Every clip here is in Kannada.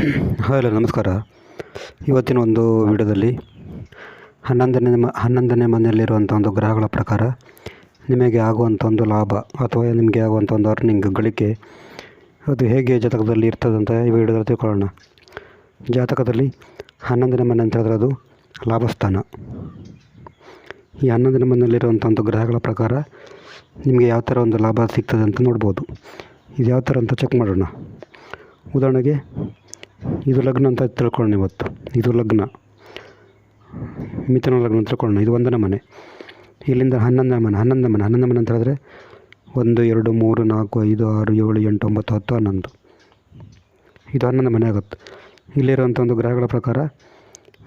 ಹಲೋ ನಮಸ್ಕಾರ. ಇವತ್ತಿನ ಒಂದು ವಿಡಿಯೋದಲ್ಲಿ ಹನ್ನೊಂದನೇ ಮ, ಹನ್ನೊಂದನೇ ಮನೆಯಲ್ಲಿರುವಂಥ ಒಂದು ಗ್ರಹಗಳ ಪ್ರಕಾರ ನಿಮಗೆ ಆಗುವಂಥ ಒಂದು ಲಾಭ ಅಥವಾ ನಿಮಗೆ ಆಗುವಂಥ ಒಂದು ಅರ್ನಿಂಗ್ ಗಳಿಕೆ ಅದು ಹೇಗೆ ಜಾತಕದಲ್ಲಿ ಇರ್ತದೆ ಅಂತ ಈ ವಿಡಿಯೋದಲ್ಲಿ ತಿಳ್ಕೊಳ್ಳೋಣ. ಜಾತಕದಲ್ಲಿ ಹನ್ನೊಂದನೇ ಮನೆ ಅಂತ ಹೇಳಿದ್ರೆ ಅದು ಲಾಭಸ್ಥಾನ. ಈ ಹನ್ನೊಂದನೇ ಮನೆಯಲ್ಲಿರುವಂಥ ಒಂದು ಗ್ರಹಗಳ ಪ್ರಕಾರ ನಿಮಗೆ ಯಾವ ಥರ ಒಂದು ಲಾಭ ಸಿಗ್ತದೆ ಅಂತ ನೋಡ್ಬೋದು. ಇದು ಯಾವ ಥರ ಅಂತ ಚೆಕ್ ಮಾಡೋಣ. ಉದಾಹರಣೆಗೆ ಇದು ಲಗ್ನ ಅಂತ ತಿಳ್ಕೊಳ್ಳೋಣ ಇವತ್ತು. ಇದು ಲಗ್ನ. ಮಿಥುನ ಲಗ್ನ ತಿಳ್ಕೊಳ್ಳೋಣ. ಇದು ಒಂದನೇ ಮನೆ. ಇಲ್ಲಿಂದ ಹನ್ನೊಂದನೇ ಮನೆ. ಹನ್ನೊಂದನೇ ಮನೆ. ಹನ್ನೊಂದನೇ ಮನೆ ಅಂತ ಹೇಳಿದ್ರೆ ಒಂದು, ಎರಡು, ಮೂರು, ನಾಲ್ಕು, ಐದು, ಆರು, ಏಳು, ಎಂಟು, ಒಂಬತ್ತು, ಹತ್ತು, ಹನ್ನೊಂದು. ಇದು ಹನ್ನೊಂದು ಮನೆ ಆಗುತ್ತೆ. ಇಲ್ಲಿರುವಂಥ ಒಂದು ಗ್ರಹಗಳ ಪ್ರಕಾರ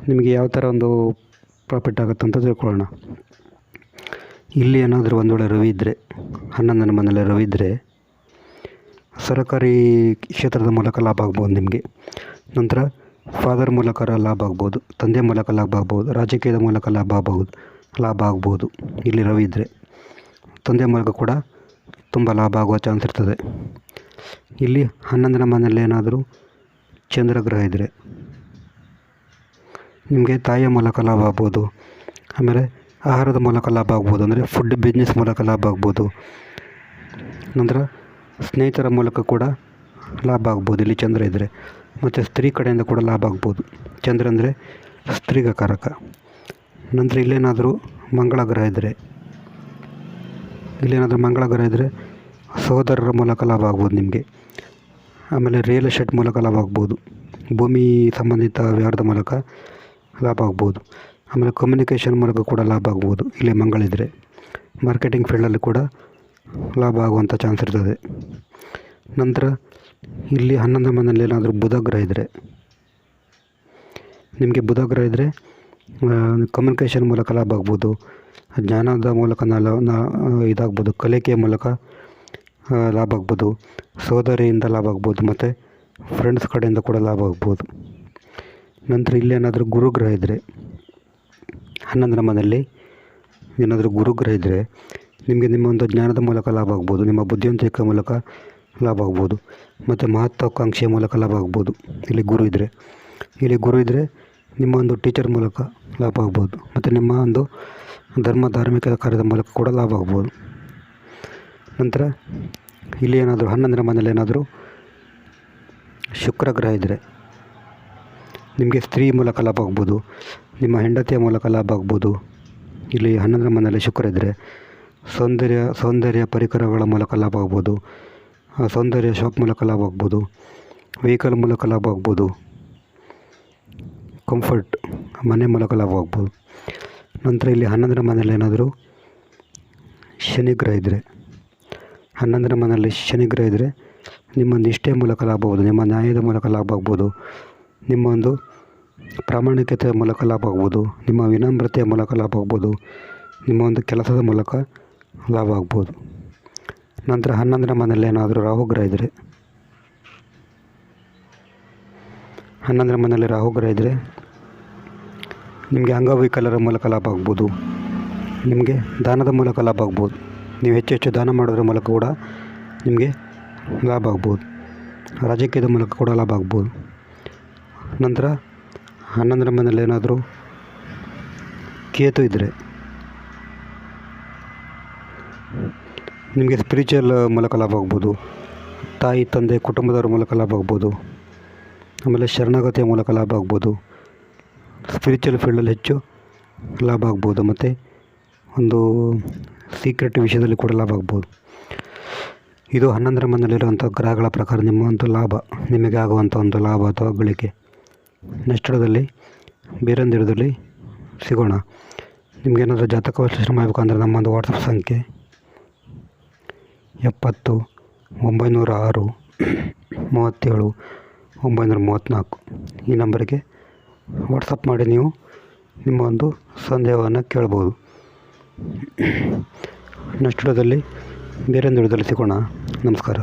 ನಿಮಗೆ ಯಾವ ಥರ ಒಂದು ಪ್ರಾಫಿಟ್ ಆಗುತ್ತೆ ಅಂತ ತಿಳ್ಕೊಳ್ಳೋಣ. ಇಲ್ಲಿ ಏನಾದರೂ ಒಂದು ವೇಳೆ ರವಿ ಇದ್ದರೆ ಹನ್ನೊಂದನೇ ಮನೆಯಲ್ಲಿ ರವಿ ಇದ್ದರೆ ಸರಕಾರಿ ಕ್ಷೇತ್ರದ ಮೂಲಕ ಲಾಭ ಆಗ್ಬೋದು ನಿಮಗೆ. ನಂತರ ಫಾದರ್ ಮೂಲಕ ಲಾಭ ಆಗ್ಬೋದು, ತಂದೆ ಮೂಲಕ ಲಾಭ ಆಗ್ಬೋದು, ರಾಜಕೀಯದ ಮೂಲಕ ಲಾಭ ಆಗ್ಬೋದು ಲಾಭ ಆಗ್ಬೋದು. ಇಲ್ಲಿ ರವಿ ಇದ್ದರೆ ತಂದೆ ಮೂಲಕ ಕೂಡ ತುಂಬ ಲಾಭ ಆಗುವ ಚಾನ್ಸ್ ಇರ್ತದೆ. ಇಲ್ಲಿ ಹನ್ನೊಂದನೇ ಮನೆಯಲ್ಲಿ ಏನಾದರೂ ಚಂದ್ರಗ್ರಹ ಇದ್ದರೆ ನಿಮಗೆ ತಾಯಿಯ ಮೂಲಕ ಲಾಭ ಆಗ್ಬೋದು, ಆಮೇಲೆ ಆಹಾರದ ಮೂಲಕ ಲಾಭ ಆಗ್ಬೋದು, ಅಂದರೆ ಫುಡ್ ಬಿಸ್ನೆಸ್ ಮೂಲಕ ಲಾಭ ಆಗ್ಬೋದು. ನಂತರ ಸ್ನೇಹಿತರ ಮೂಲಕ ಕೂಡ ಲಾಭ ಆಗ್ಬೋದು, ಇಲ್ಲಿ ಚಂದ್ರ ಇದ್ದರೆ ಮತ್ತು ಸ್ತ್ರೀ ಕಡೆಯಿಂದ ಕೂಡ ಲಾಭ ಆಗ್ಬೋದು. ಚಂದ್ರ ಅಂದರೆ ಸ್ತ್ರೀಗ ಕಾರಕ. ನಂತರ ಇಲ್ಲೇನಾದರೂ ಮಂಗಳ ಗ್ರಹ ಇದ್ದರೆ ಇಲ್ಲೇನಾದರೂ ಮಂಗಳ ಗ್ರಹ ಇದ್ದರೆ ಸಹೋದರರ ಮೂಲಕ ಲಾಭ ಆಗ್ಬೋದು ನಿಮಗೆ. ಆಮೇಲೆ ರಿಯಲ್ ಎಸ್ಟೇಟ್ ಮೂಲಕ ಲಾಭ ಆಗ್ಬೋದು. ಭೂಮಿ ಸಂಬಂಧಿತ ವ್ಯವಹಾರದ ಮೂಲಕ ಲಾಭ ಆಗ್ಬೋದು. ಆಮೇಲೆ ಕಮ್ಯುನಿಕೇಷನ್ ಮೂಲಕ ಕೂಡ ಲಾಭ ಆಗ್ಬೋದು, ಇಲ್ಲೇ ಮಂಗಳಿದ್ದರೆ ಮಾರ್ಕೆಟಿಂಗ್ ಫೀಲ್ಡಲ್ಲಿ ಕೂಡ ಲಾಭ ಆಗುವಂಥ ಚಾನ್ಸ್ ಇರ್ತದೆ. ನಂತರ ಇಲ್ಲಿ ಹನ್ನೊಂದು ಮನೆಯಲ್ಲಿ ಏನಾದರೂ ಬುಧ ಗ್ರಹ ಇದ್ದರೆ ನಿಮಗೆ ಬುಧ ಗ್ರಹ ಇದ್ದರೆ ಕಮ್ಯುನಿಕೇಷನ್ ಮೂಲಕ ಲಾಭ ಆಗ್ಬೋದು, ಜ್ಞಾನದ ಮೂಲಕ ನಾ, ಇದಾಗ್ಬೋದು, ಕಲಿಕೆಯ ಮೂಲಕ ಲಾಭ ಆಗ್ಬೋದು, ಸಹೋದರಿಯಿಂದ ಲಾಭ ಆಗ್ಬೋದು, ಮತ್ತು ಫ್ರೆಂಡ್ಸ್ ಕಡೆಯಿಂದ ಕೂಡ ಲಾಭ ಆಗ್ಬೋದು. ನಂತರ ಇಲ್ಲೇನಾದರೂ ಗುರುಗ್ರಹ ಇದ್ದರೆ ಹನ್ನೊಂದರ ಮನೆಯಲ್ಲಿ ಏನಾದರೂ ಗುರುಗ್ರಹ ಇದ್ದರೆ ನಿಮಗೆ ನಿಮ್ಮ ಒಂದು ಜ್ಞಾನದ ಮೂಲಕ ಲಾಭ ಆಗ್ಬೋದು, ನಿಮ್ಮ ಬುದ್ಧಿವಂತಿಕೆ ಮೂಲಕ ಲಾಭ ಆಗ್ಬೋದು. ಮತ್ತು ಮಹತ್ವಾಕಾಂಕ್ಷೆಯ ಮೂಲಕ ಲಾಭ ಆಗ್ಬೋದು. ಇಲ್ಲಿ ಗುರು ಇದ್ದರೆ ಇಲ್ಲಿ ಗುರು ಇದ್ದರೆ ನಿಮ್ಮ ಒಂದು ಟೀಚರ್ ಮೂಲಕ ಲಾಭ ಆಗ್ಬೋದು. ಮತ್ತು ನಿಮ್ಮ ಒಂದು ಧರ್ಮ ಧಾರ್ಮಿಕ ಕಾರ್ಯದ ಮೂಲಕ ಕೂಡ ಲಾಭ ಆಗ್ಬೋದು. ನಂತರ ಇಲ್ಲಿ ಏನಾದರೂ ಹನ್ನೊಂದರ ಮನೇಲಿ ಏನಾದರೂ ಶುಕ್ರ ಗ್ರಹ ಇದ್ದರೆ ನಿಮಗೆ ಸ್ತ್ರೀ ಮೂಲಕ ಲಾಭ ಆಗ್ಬೋದು. ನಿಮ್ಮ ಹೆಂಡತಿಯ ಮೂಲಕ ಲಾಭ ಆಗ್ಬೋದು. ಇಲ್ಲಿ ಹನ್ನೊಂದರ ಮನೆಯಲ್ಲಿ ಶುಕ್ರ ಇದ್ದರೆ ಸೌಂದರ್ಯ ಸೌಂದರ್ಯ ಪರಿಕರಗಳ ಮೂಲಕ ಲಾಭ ಆಗ್ಬೋದು. ಸೌಂದರ್ಯ ಶಾಪ್ ಮೂಲಕ ಲಾಭ ಆಗ್ಬೋದು. ವೆಹಿಕಲ್ ಮೂಲಕ ಲಾಭ ಆಗ್ಬೋದು. ಕಂಫರ್ಟ್ ಮನೆ ಮೂಲಕ ಲಾಭ ಆಗ್ಬೋದು. ನಂತರ ಇಲ್ಲಿ ಹನ್ನೊಂದರ ಮನೆಯಲ್ಲಿ ಏನಾದರೂ ಶನಿಗ್ರಹ ಇದ್ದರೆ ಹನ್ನೊಂದರ ಮನೆಯಲ್ಲಿ ಶನಿಗ್ರಹ ಇದ್ದರೆ ನಿಮ್ಮ ನಿಷ್ಠೆ ಮೂಲಕ ಲಾಭ ಆಗ್ಬೋದು, ನಿಮ್ಮ ನ್ಯಾಯದ ಮೂಲಕ ಲಾಭ ಆಗ್ಬೋದು, ನಿಮ್ಮ ಒಂದು ಪ್ರಾಮಾಣಿಕತೆಯ ಮೂಲಕ ಲಾಭ ಆಗ್ಬೋದು, ನಿಮ್ಮ ವಿನಮ್ರತೆಯ ಮೂಲಕ ಲಾಭ ಆಗ್ಬೋದು, ನಿಮ್ಮ ಒಂದು ಕೆಲಸದ ಮೂಲಕ ಲಾಭ ಆಗ್ಬೋದು. ನಂತರ ಹನ್ನೊಂದರ ಮನೆಯಲ್ಲಿ ಏನಾದರೂ ರಾಹುಗ್ರಹ ಇದ್ದರೆ? ಹನ್ನೊಂದನೇ ಮನೆಯಲ್ಲಿ ರಾಹುಗ್ರಹ ಇದ್ದರೆ ನಿಮಗೆ ಅಂಗವೈಕಲ್ಯರ ಮೂಲಕ ಲಾಭ ಆಗ್ಬೋದು. ನಿಮಗೆ ದಾನದ ಮೂಲಕ ಲಾಭ ಆಗ್ಬೋದು. ನೀವು ಹೆಚ್ಚು ಹೆಚ್ಚು ದಾನ ಮಾಡೋದ್ರ ಮೂಲಕ ಕೂಡ ನಿಮಗೆ ಲಾಭ ಆಗ್ಬೋದು. ರಾಜಕೀಯದ ಮೂಲಕ ಕೂಡ ಲಾಭ ಆಗ್ಬೋದು. ನಂತರ ಹನ್ನೊಂದರ ಮನೆಯಲ್ಲಿ ಏನಾದರೂ ಕೇತು ಇದ್ದರೆ? ನಿಮಗೆ ಸ್ಪಿರಿಚುವಲ್ ಮೂಲಕ ಲಾಭ ಆಗ್ಬೋದು. ತಾಯಿ, ತಂದೆ, ಕುಟುಂಬದವ್ರ ಮೂಲಕ ಲಾಭ ಆಗ್ಬೋದು. ಆಮೇಲೆ ಶರಣಾಗತಿಯ ಮೂಲಕ ಲಾಭ ಆಗ್ಬೋದು. ಸ್ಪಿರಿಚುವಲ್ ಫೀಲ್ಡಲ್ಲಿ ಹೆಚ್ಚು ಲಾಭ ಆಗ್ಬೋದು. ಮತ್ತು ಒಂದು ಸೀಕ್ರೆಟ್ ವಿಷಯದಲ್ಲಿ ಕೂಡ ಲಾಭ ಆಗ್ಬೋದು. ಇದು ಹನ್ನೊಂದರ ಮನೆಯಲ್ಲಿರುವಂಥ ಗ್ರಹಗಳ ಪ್ರಕಾರ ನಿಮ್ಮ ಒಂದು ಲಾಭ, ನಿಮಗೆ ಆಗುವಂಥ ಒಂದು ಲಾಭ ಅಥವಾ ಗಳಿಕೆ. ನೆಕ್ಸ್ಟ್ ಹಿಡದಲ್ಲಿ ಬೇರೊಂದು ಸಿಗೋಣ. ನಿಮಗೇನಾದರೂ ಜಾತಕ ವಿಶ್ಲೇಷಣೆ ಮಾಡಬೇಕಂದ್ರೆ ನಮ್ಮ ಒಂದು ವಾಟ್ಸಪ್ ಸಂಖ್ಯೆ ಎಪ್ಪತ್ತು, ಒಂಬೈನೂರ ಆರು, ಮೂವತ್ತೇಳು, ಒಂಬೈನೂರ ಮೂವತ್ತ್ನಾಲ್ಕು. ಈ ನಂಬರಿಗೆ ವಾಟ್ಸಪ್ ಮಾಡಿ ನೀವು ನಿಮ್ಮ ಒಂದು ಸಂದೇಹವನ್ನು ಕೇಳ್ಬೋದು. ನೆಕ್ಸ್ಟ್ ವಿಡಿಯೋದಲ್ಲಿ ಬೇರೊಂದು ವಿಡಿಯೋದಲ್ಲಿ ಸಿಗೋಣ. ನಮಸ್ಕಾರ.